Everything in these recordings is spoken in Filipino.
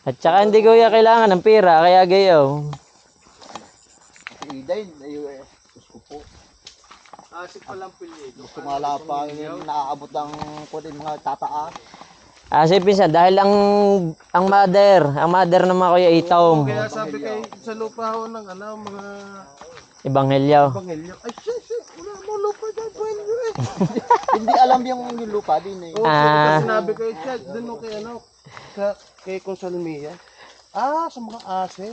At saka hindi kuya kailangan ng pera, kaya gayaw. Si Iday, ay, eh, gusto ko po. Asik pa lang nga lang pa yung naaabot ng kunin mga tataas. Ah, si Pinsan, dahil ang ang mother, ang mother ng mga kuya itom, Kaya sabi kay sa lupa ho ng ano, mga Ebanghelyo. pangelyo. Ay, shit, shit. Wala mo lupa dyan, pwede eh. Hindi alam yung, yung lupa din eh. Oo, Ah. kasi sinabi kay Chad, dun ho kay ano, sa, kay Consalmia. Ah, sa mga ase.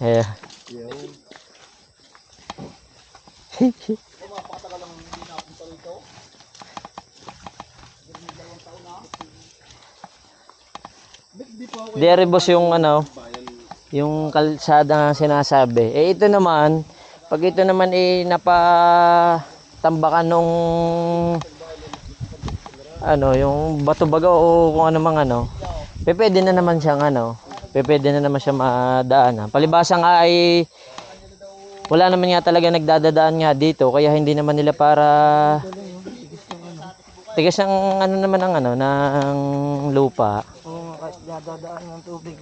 Yeah. Yun. Mapakatagal lang hindi napunta rito. Di pa ako Dere boss yung ano, yung kalsada nga sinasabi. Eh ito naman, pag ito naman eh napatambakan nung ano, yung bato baga o kung ano mang ano, pe, pwede na naman siyang ano, pe, pwede na naman siya madaanan. Palibasa nga ay wala naman nga talaga nagdadadaan nga dito, kaya hindi naman nila para tigas ng ano naman ng ano, ng lupa. Oo, kahit dadadaan ng tubig.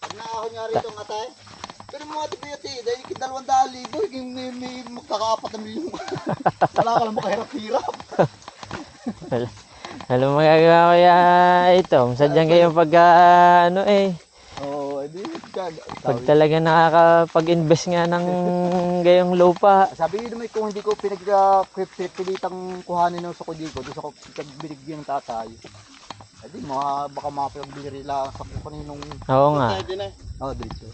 Pag naahon nga rito nga tayo. Pero mga tibiyati, dahil dalawang daan libo, yung may, may magkakaapat na milyon. Wala ka lang makahirap-hirap. Alam mo magagawa ko ya ito. Sadyang kayo pagka ano eh. Oo, oh, edi. Pag talaga nakakapag-invest nga ng gayong lupa. Sabi yun naman kung hindi ko pinagpilitang kuhanin ng sako dito, doon ako binigyan ng tatay. Edi, mga, baka mga pinagbili lang sa kaninong... Oo nga. Din eh. Oh, dito.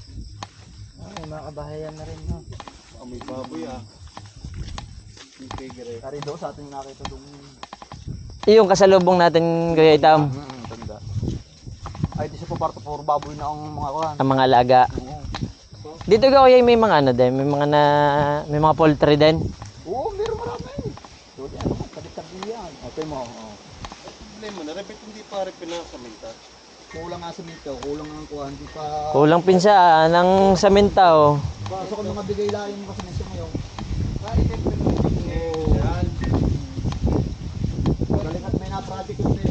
Ay, makabahayan na rin no. Amoy baboy ah. Yung tigre. Kari daw sa ating nakita doon. Yung kasalubong natin Kuya Itam. Hmm, tanda. Ay, di sa paparto, puro baboy na ang mga kuhan. Ang mga alaga. Oo. Dito ka kuya may mga ano din. May mga na may mga poultry din. Oo, meron marami. So, di ano, tabi-tabi yan. Okay mo, oh. Problema na, repit hindi pare pinasaminta. Kulang nga sa mito, kulang ang kuhan, di pa... Kulang pinsa ng samintaw. Baso ko mga bigay lang yung kasi nito ngayon. Yan. Galing at may na-project yun eh.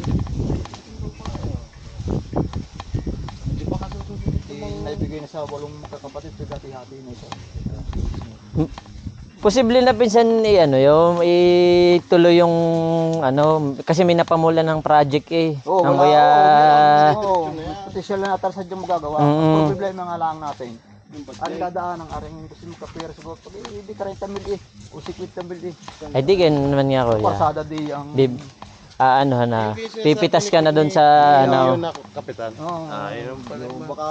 Hindi pa kasusunod ito naibigay na sa walong magkakapatid, pagkati-hati na isa. Posible na pinsan i ano yung ituloy yung ano kasi may napamula ng project eh. Oo, ng wala. kuya Oo, potensyal na natarasad yung magagawa. Mm. Ang problema nga lang natin. Ang dadaan ng aring kasi magkapira siguro. Pag eh, hindi 30 mil eh. O 50 mil eh. Ay di ganun naman nga kuya. Parsada di ang... Di ah, ano na. Pipitas ka na doon sa ano. Yun ako, kapitan. Oo. Ah, yun pala. Baka,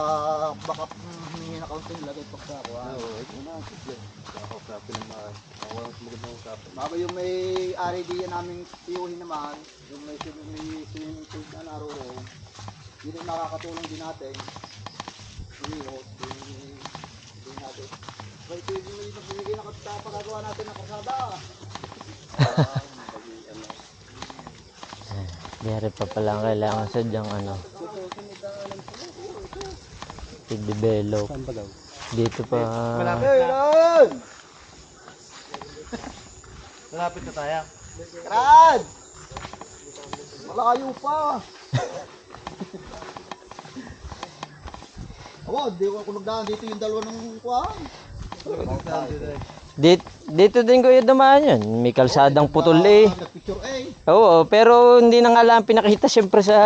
baka mm, na kaunting lagay pagka ako. ah. Oo, ito na. sige. Ako, kapi naman. Ako, mas magandang kapi. Baka yung may ari di namin tiyuhin naman, yung may, may swimming pool na naroon, yun ang nakakatulong din natin. Umihot, din din natin. Kaya ito yung may nagbibigay na kapagagawa natin ng kasada. Diyari pa pala ang kailangan sa diyang ano. I-develop. Saan ba daw? Dito pa. Ayun! Malapit na tayo. Karan! Malayo pa! Aba, di ko ako nagdaan dito yung dalawa ng kuwan. Dito, dito din kuya dumaan yun. May kalsadang putol eh. Eh. Oo, pero hindi na nga lang pinakita siyempre sa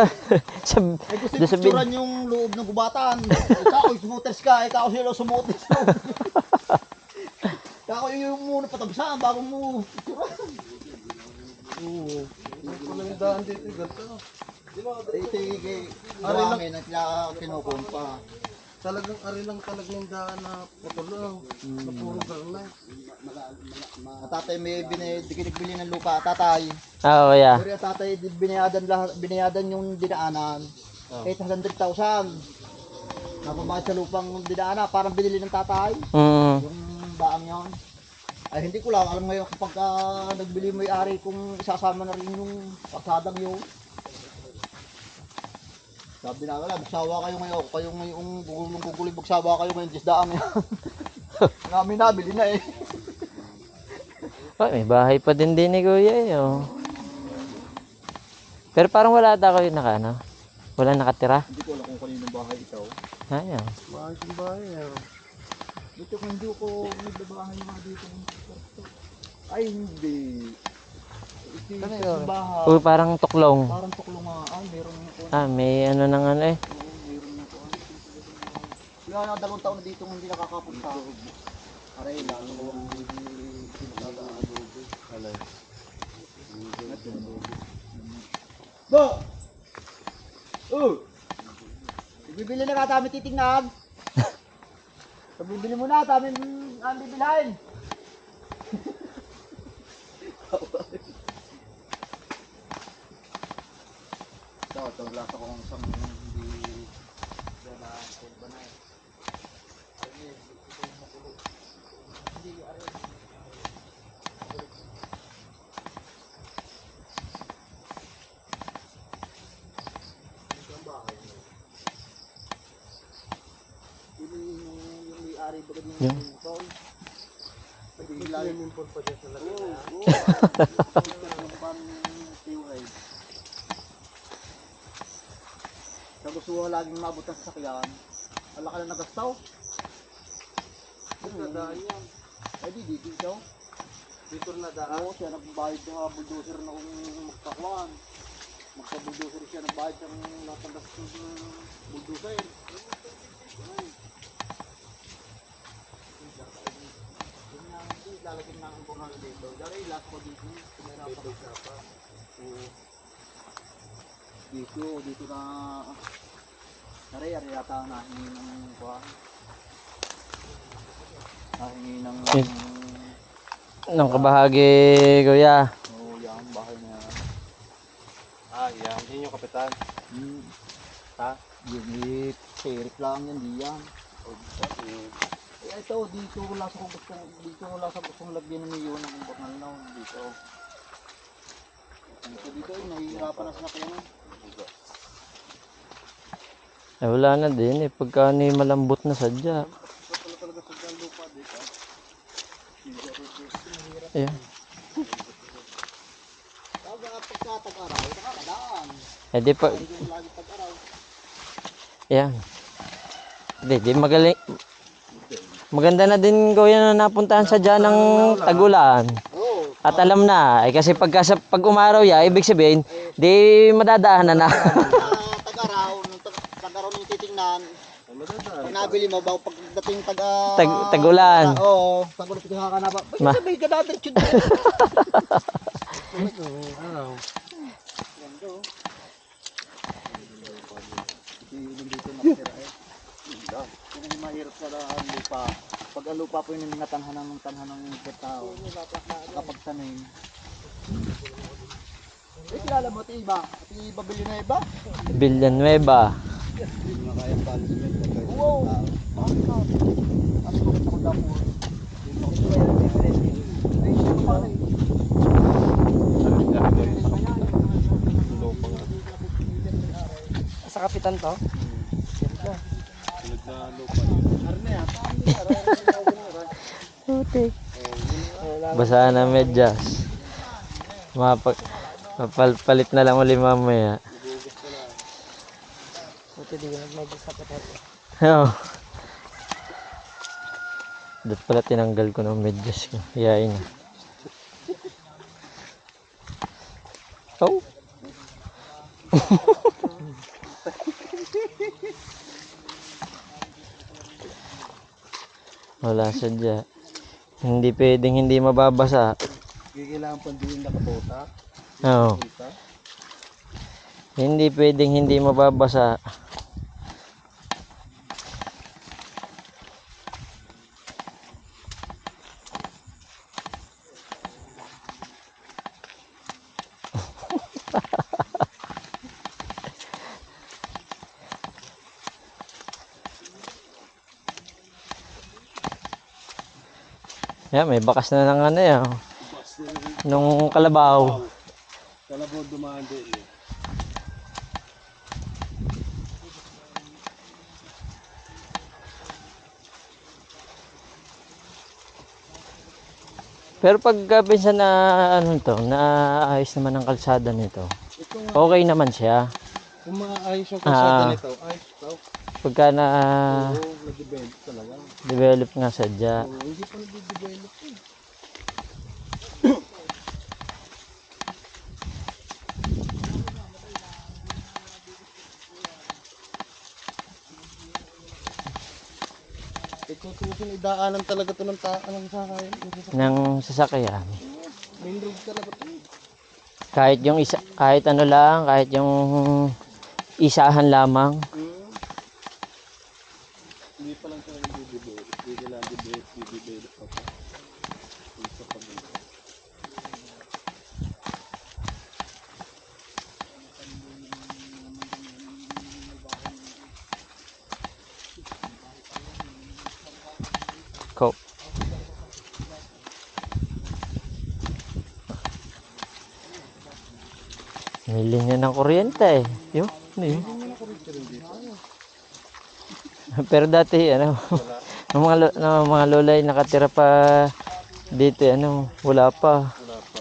sa Ay gusto doon sa bin- picturean yung loob ng gubatan. Ikaw, smoothers ka. Ikaw sila smoothers. Ikaw yung muna patabasan bago mo. Oo. Yung pala yung daan dito, ganito. Ito yung buhangin at kina- kinukumpa. Talagang ari lang talaga yung daan na patulo lang. Na puro. Ang tatay may bini, bili ng lupa, tatay. Ah, Oo, kuya. Pero yung tatay, binayadan, lahat, binayadan yung dinaanan. 800,000. Napabayad sa lupang dinaanan, parang binili ng tatay. Mm. Yung baang yon. Ay hindi ko lang alam ngayon kapag ah, nagbili mo ari kung isasama na rin yung paksadang yun. Sabi na wala, magsawa kayo ngayon. Kayo ngayong gugulong gugulong magsawa kayo ngayon. Disdaan yan. Namin nabili na eh. Oh, may bahay pa din din ni Kuya eh, oh. Pero parang wala ata kayo naka, ano? Wala nakatira. Hindi ko alam kung kaninong bahay ikaw. Ayaw. Bahay yung bahay. ah. Dito kung hindi ko nagbabahay mga dito. Ay hindi. Ito Ano yung yun? bahay. Uy, parang tuklong. Parang tuklong nga. Ah, meron yung kuwan. Ah, may ano nang ano eh. Oo, meron yung kuwan. Wala na dalawang taon na dito hindi nakakapunta. Aray lang. Alay. Bo! Oh! Bibili na ka kami titingnan. So, bibili mo na, kami ang bibilhin. Ito, ito, lasa ko kung isang hindi na ba na eh. Yung yung yung may-ari ba din Yung- yung tol? Pwede May ilalim. swimming pool pa dyan sa lagay Oo, na. oo. Yung pang PUI. Sa gusto mo laging maabot ang sasakyan, wala ka na nagastaw. Dito na daan yan. Ay di, dito ikaw. Dito na daan. Oo, siya nagbayad ng bulldozer na kung magkakuan. Magka-bulldozer siya nagbayad ng lahat ng gastos ng bulldozer. Nga, hindi, lalagyan ang bunga dito. Dari, lahat ko dito. Pinarapan ko. Oo. Dito, dito na... Dari, ari yata ang nahingi ng kuha. Nahingi ng... Nang kabahagi, Kuya. Oo, oh, yan, bahay na yan. Ah, yan. Yan yung kapitan. Hmm. Ha? Yun, eh, lang yan, di yan. Ito, dito wala sa kung gustong, dito wala sa gustong lagyan ng yun ng bakal na dito. Dito, dito, eh, nahihirapan na sa kaya Eh, wala na din eh. Pagka ni malambot na sadya. Nakakadaan. Eh di pa, tag-araw. Ayan. Hindi, di magaling. Maganda na din kuya na napuntahan sa dyan ng tagulan. At alam na, eh kasi pagka sa, pag umaraw ya, ibig sabihin, di madadaanan na. Ah, tag-araw, tag-araw nung titingnan, pag nabili mo, bago pagdating tag... ah, Tag- tagulan. ah, Oo, tagulan pag ka na ba? Ba't sabay ka natin, chud? Ano? Ganda, oh. Hindi nandito nakatira eh. Yun ang mahirap sa lahat lupa. Pag ang lupa po yung natanhanan ng tanhanan ng tao, kapag tanim. Eh, kilala mo ito iba? Ito iba na iba? Villanueva. Hindi mo kaya palis mo ito. Wow! Bakit ka? Ano ko dapo? Ba. Sa kapitan to? Sunod na lupa. Putik. Basahan na medyas. Mapag mapalpalit na lang uli mamaya. Buti di ko nag-medyas sa potato. Oo. Dapat pala tinanggal ko ng medyas ko. Yain na. Oh. Wala sadya. Hindi pwedeng hindi mababasa. Kailangan pa din nakabota. Oo. Hindi pwedeng hindi mababasa. Yan, may bakas na ng ano yan. Nung kalabaw. Kalabo dumaan din eh. Pero pag uh, pinsan na ano to, na ayos naman ang kalsada nito. Okay naman siya. kung maayos yung kalsada Ah. nito, ayos daw. Pagka na Oo, nag-develop talaga. develop nga sadya. Oo, hindi pa nag-develop eh. Ito tusin, idaanan talaga to ng ta ng sakayan. ng sasakyan. Main road talaga to. Kahit yung isa, kahit ano lang, kahit yung isahan lamang. Hmm. Hindi pa lang talaga nag-develop. Hindi lang develop, develop pa pa. Isa pa din. Ko. May linya ng kuryente eh. Yun, ano yun? Pero dati, ano, ng mga, ng mga lola ay nakatira pa dito, ano, wala pa. Wala pa.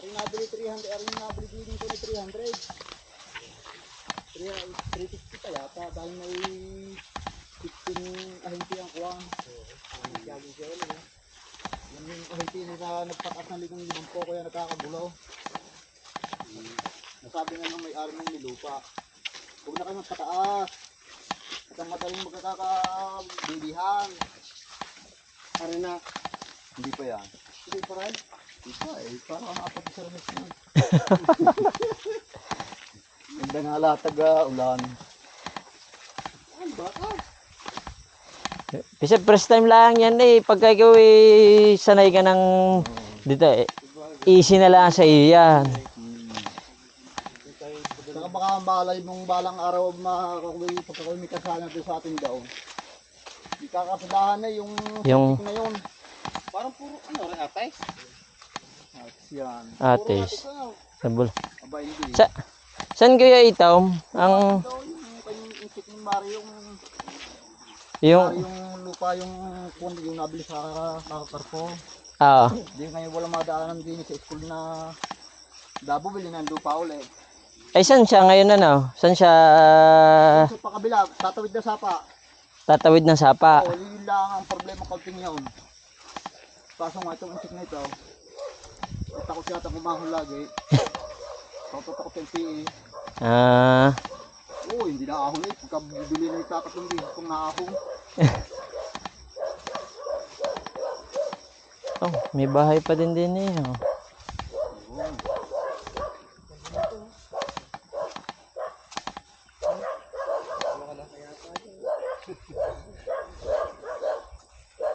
Ang nabili 300, ang nabili din ko na 300. 350 pa yata dahil may 15 ahente ang kuwang. Ang gagawin siya ulit. eh. Ahente na nagpatas ng ligong limang po kaya nagkakagulaw. Nasabi nga ng may-ari ng nilupa. Huwag na kayo magpataas. At ang madaling magkakabilihan. Ano na? Hindi pa yan. Hindi pa rin. Hindi pa eh. Parang apat sa rames na. Ganda nga latag ulan. Ano ba? Ah, Kasi first time lang yan eh. Pagka ikaw eh, sanay ka ng dito eh. Easy na lang sa iyo yan. Saka baka malay nung balang araw makakuwi pagkakuwi may kasana doon sa atin daw. Di kakasadahan na yung Yung- na yun. parang puro ano rin atay. At yan. Ates. Sabol. Sa, saan kaya itaw? Ang, Daw yung kanyang insik ni Mario yung, yung, yung lupa yung kung yung nabili sa kakakarpo. ah, Di ngayon wala madaanan din sa school na Dabo bili ng lupa ulit. ay saan siya ngayon ano? Saan siya Sa pakabila, tatawid na sapa. tatawid ng sapa? Oo, yun lang ang problema kalting yun. Kaso nga itong insik na ito, takot yata kumahon lagi. Takot takot yung PE. Ah, Oo, hindi na ahon eh. Pagka bibili na itatatlong din kung naahon. oh, may bahay pa din din eh. Oh.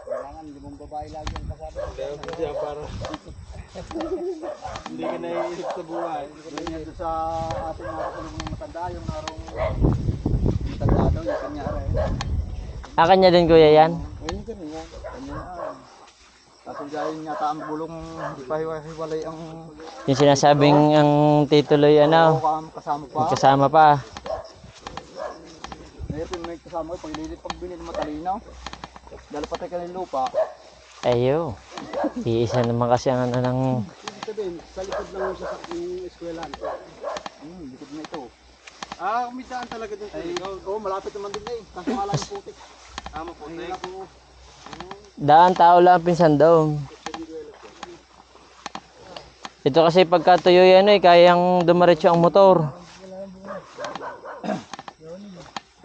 Kailangan limang babae lagi ang kasama. Kaya para hindi ka naiisip sa buhay. Ganyan sa ating mga katulong ng matanda, yung narong matanda daw, yung. Ah, kanya din kuya yan? Ayun ka rin yan. Kanya Kaso dahil yata ang bulong, hindi pa hiwa-hiwalay ang Yung sinasabing ang tituloy ano, Oo, kasama pa. magkasama pa. Ngayon yung may kasama ko, pag lilit pagbili ng matalinaw, dahil patay ka ng lupa, Ayo. Iisa naman kasi ang ano ng sabihin, sa likod lang sa yung eskwelahan. hmm, likod na ito. Ah, umitaan talaga dun sa Ay, likod. oo, malapit naman din eh. Kaso nga lang yung putik. Ah, maputik. Mahirap po. daan tao lang ang pinsan daw. Ito kasi pagka tuyo yan eh, kayang dumiretso ang motor.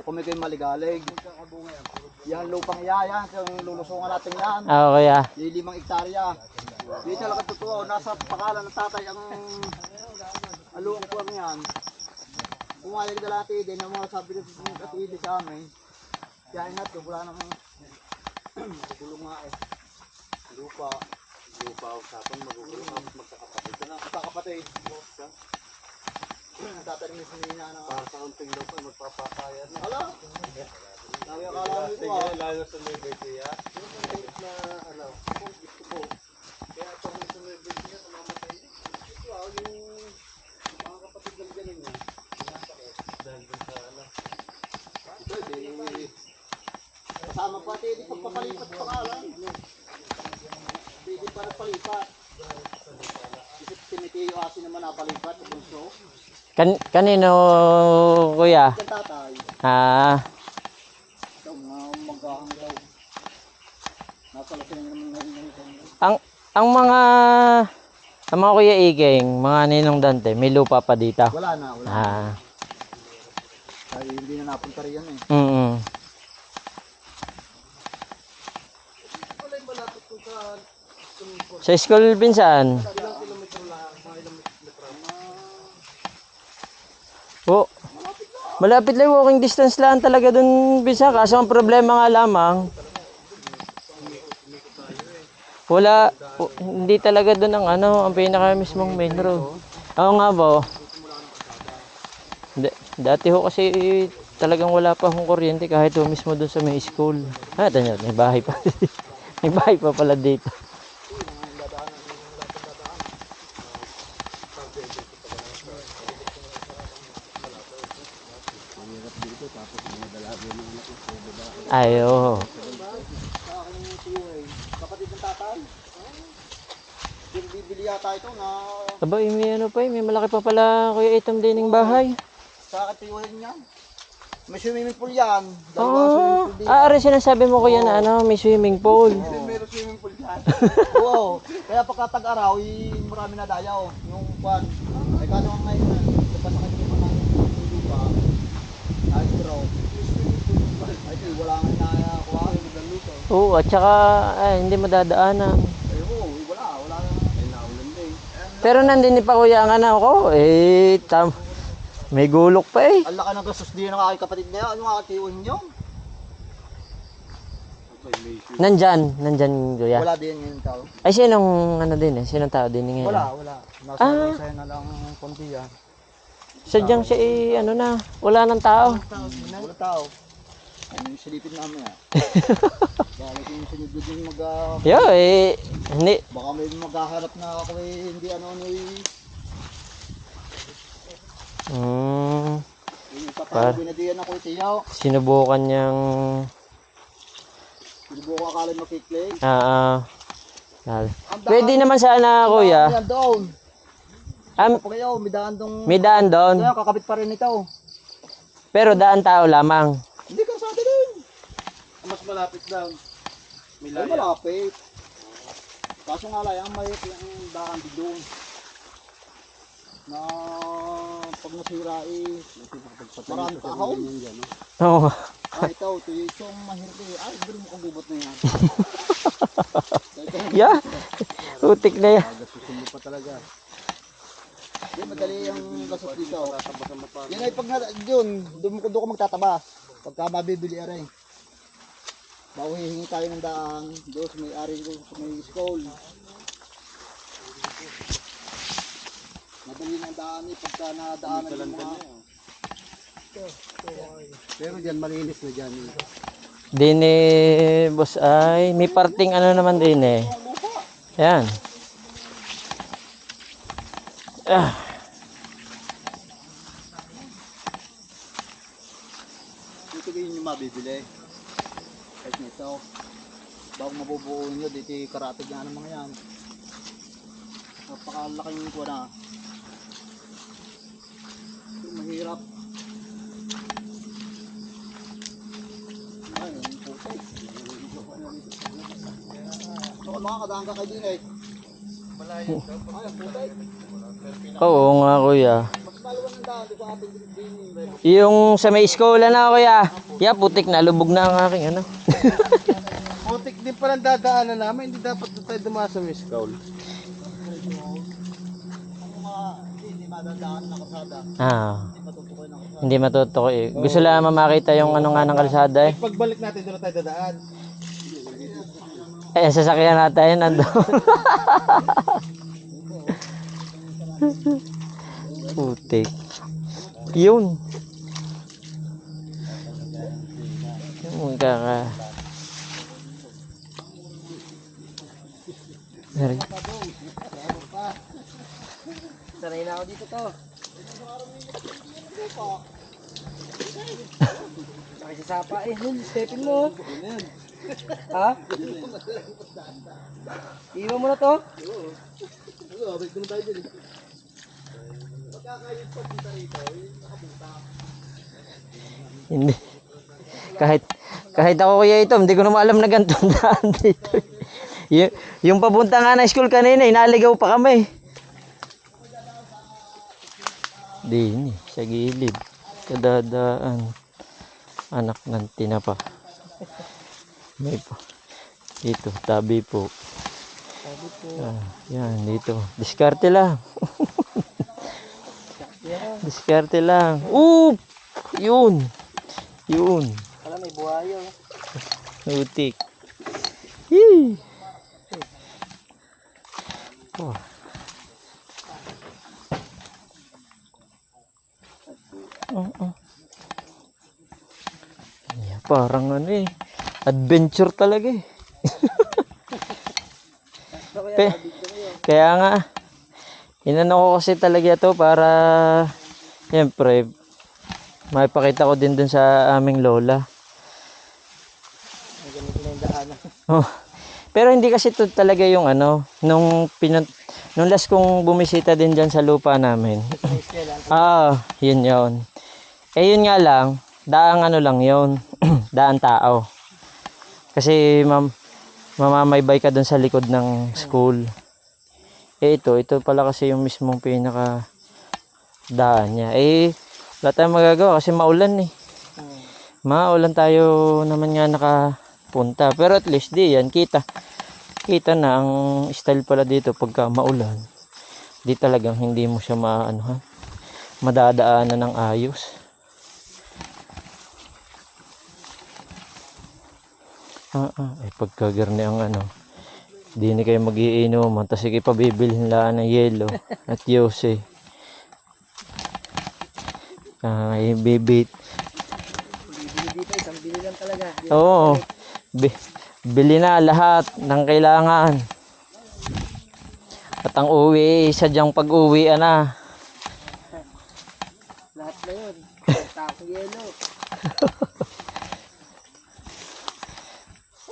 Kung may kayo maligalig. Yan, lupang iya, yan. Yung lulusungan natin yan. Ah, kaya. Yung limang ektarya. Hindi talaga totoo. Nasa pangalan ng tatay ang aluang ko yan. Pumayag na lahat eh. Din ang mga sabi ng katili sa amin. Kaya inat, wala namang magugulong nga eh. Lupa. Lupa usapan, magugulong ang magkakapatid ka na. Magkakapatid. Tatanim yung sinina ng Para sa unting lupa, magpapakaya na. Ala! Sabi mo ito Sige, ah. lalo sa Nueva Ecija. Yung mga na, ano, kung gusto ko. Kaya ito sa Nueva Ecija, namamatay din. Ito ah, yung mga kapatid ng ganun niya. Dahil dun sa, ano, Ito, di. Kasama pa, di pagpapalipat pangalan. Di di para palipat. Isip Timoteo Asi naman napalipat. Kan kanino, kuya? Tatay, Ah, ito mga maghahang daw. Nasa lasin naman ngayon ngayon. ang ang mga ang mga kuya Igeng, mga ninong Dante, may lupa pa dito. Wala na, wala na. Dahil hindi na napunta rin yan eh. mm yung malapit ko sa school pinsan. kilometro. Oh. Malapit lang walking distance lang talaga dun bisa kaso ang problema nga lamang wala hindi talaga dun ang ano ang pinaka mismong main road. Oo nga ba? Da- dati ho kasi talagang wala pa akong kuryente kahit ho mismo dun sa may school. Ah, ito nyo, may bahay pa. may bahay pa pala dito. Ay, oo. Sa akin yung siway. Kapatid ng tatay. Bibili yata ito na Aba, eh, may ano pa eh, may malaki pa pala kuya item din ng bahay. Tiwalin niya. May swimming pool yan. Swimming Ah, pool din. ah, aray sinasabi mo kuya na ano, may swimming pool. Meron swimming pool yan. Oo. Kaya pagka tag-araw, eh, marami na dayaw. Yung kwan. Ay kano nga ngayon, labas sa kanya mga lupa. Ay, straw. Ay, di, wala nga na kuha. Luto. Oo, at saka ay, hindi madadaanan. Ay, oo, eh, wala. Wala na. Ay, naulan din. Pero nandun pa kuya ang ano ko, eh, tam, may gulok pa eh. Ang laki ng gastos din ng aking kapatid niya. Ano nga may issue. Nandyan, nandyan kuya. Wala din yung tao. Ay, sinong ano din eh, sinong tao din ngayon? Wala, wala. Nasa Ah. ah. na lang konti yan. Sadyang siya eh, ano na, wala ng tao. Wala tao. Ay, silipin namin ah. Baka kung sunod din mag... ah, Yo, eh, hindi, baka may maghaharap na ako eh, hindi ano ano eh. Mm, Yung Par- papalo binadiyan ako tiyaw. sinubukan niyang, ko akala makiklay. ah, ah, ah, Ang pwede naman sana kuya. Yan doon. Um, kayo, may daan dong... may daan doon, Kaya kakabit pa rin ito. pero daan tao lamang. Hindi ka sa atin din. Mas malapit daw. May Ay, laya. malapit. Kaso nga lang, ang may yung daan di doon. Na pag nasira eh, marami kahaw. Oo. Ah, ito, ito yung isang mahirap eh. Ay, biro mo kang gubot na yan. Yeah. Utik na yan. Gasusin mo pa talaga. Hindi, madali ang gasot dito. Yan ay pag na, yun, doon ko doon ko magtatabas. Pagka mabibili aray. Mauhihingi tayo ng daan. Doon sa may ari doon sa may school. Madali ng daan eh pagka nadaanan yung mga... Pero dyan malinis na dyan. Din eh, boss ay, may parting ano naman din eh. Yan. Ah, Dito kayo yung mabibili. Kahit nito. Bago mabubuo nyo, dito yung karatig nga ng mga yan. Napakalaking ko na. Mahirap. Ay, yung puti. So, mga kadaan ka kay Dinay. Malayo daw. Ay, ang puti. oo nga kuya. Yung sa may eskwela na kuya. Yeah, putik na, lubog na ang aking ano. Puti putik din palang dadaanan namin. Hindi dapat tayo dumaan sa Miss Call. Madadaan na kasada. Ah, Hindi matutukoy na kasada. hindi matutukoy. eh. Gusto lang makita yung ano nga ng kalsada eh. Pagbalik natin, doon tayo dadaan. Eh, sasakyan natin, ando. Putik. Yun. Yung kaka... Dari. Sanay na ako dito to. Nakisasapa eh. Nun, stepin mo. ha? Iwan mo na to? Hindi. Kahit kahit ako kuya ito, hindi ko na alam na ganito daan dito. Y- yung papunta nga na school kanina, inaligaw pa kami. Dini, sa gilid. Kadadaan. Anak ng tinapa. May po. Dito, tabi po. Sabi po. Ah, yan, dito. Diskarte lang. Diskarte lang. Oop! Yun. Yun. Alam, may buhayo. Utik. Yee. Oh. Oh, oh. Yeah, parang ano eh. Adventure talaga eh. Pe- kaya nga, inano ko kasi talaga to para, siyempre, maipakita ko din dun sa aming lola. Oh. Pero hindi kasi to talaga yung ano, nung pinun nung last kong bumisita din dyan sa lupa namin. Ah, yun yun. Eh yun nga lang, daang ano lang yun, daan tao. Kasi mam mamamaybay ka dun sa likod ng school. Eh ito, ito pala kasi yung mismong pinaka daan niya. Eh, wala tayong magagawa kasi maulan eh. Maulan tayo naman nga nakapunta. Pero at least di yan, kita. Kita na ang style pala dito pagka maulan. Di talagang hindi mo siya maano ha. Madadaanan ng ayos. Ah, ah, ay pagkagarni ang ano. Di ni kayo magiinom, tapos sige pabibilhin lang ng yelo at yose. Ah, ay bibit. Dito, isang bili lang talaga. Oo. Bi- bili na lahat ng kailangan. At ang uwi, sadyang pag-uwi na. Lahat na yun. Tapos yelo.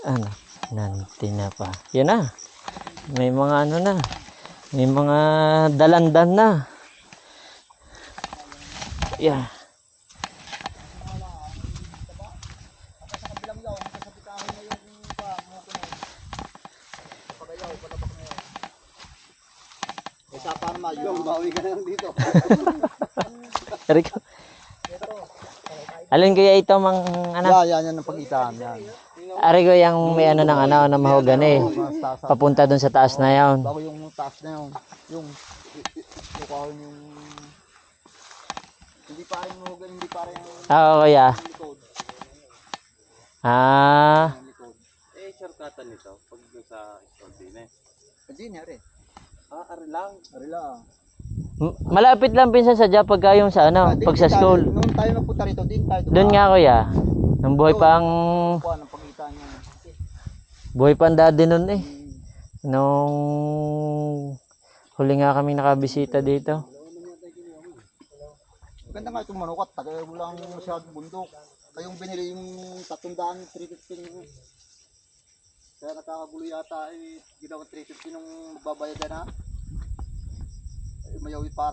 Ano? Nanti na pa. Yan na. May mga ano na. May mga dalandan na. Yeah. Eh, sa paano ma, yung bawi ka na lang dito. Rico. Alin kaya ito mang ano? Yan, yan, yan ang pagitan. Yan. Ari ko yung may ano ng ano na mahogan eh. Mga taas. Papunta dun sa taas na yan. Bago yung taas na yun. Yung, yung yung, hindi pa rin mahugan, hindi pa rin yung Oo kuya. Ah. Eh, shortcutan nito. Pag sa Stordine. Hindi niya rin. Ah, ari lang. Arila. M- Malapit lang pinsan sa Japan pagka yung sa ano, pag sa school. Nung tayo nagpunta rito, din tayo Doon nga kuya. Nung buhay pa ang Kuha ng. Buhay pa ang daddy nun eh. Nung huli nga kami nakabisita dito. Maganda nga itong manukat, taga mo lang masyadong bundok. Kayong binili yung tatundaan, 350 nyo. Kaya nakakagulo yata eh, ginawang 350 nung magbabayad na. Eh, mayawit para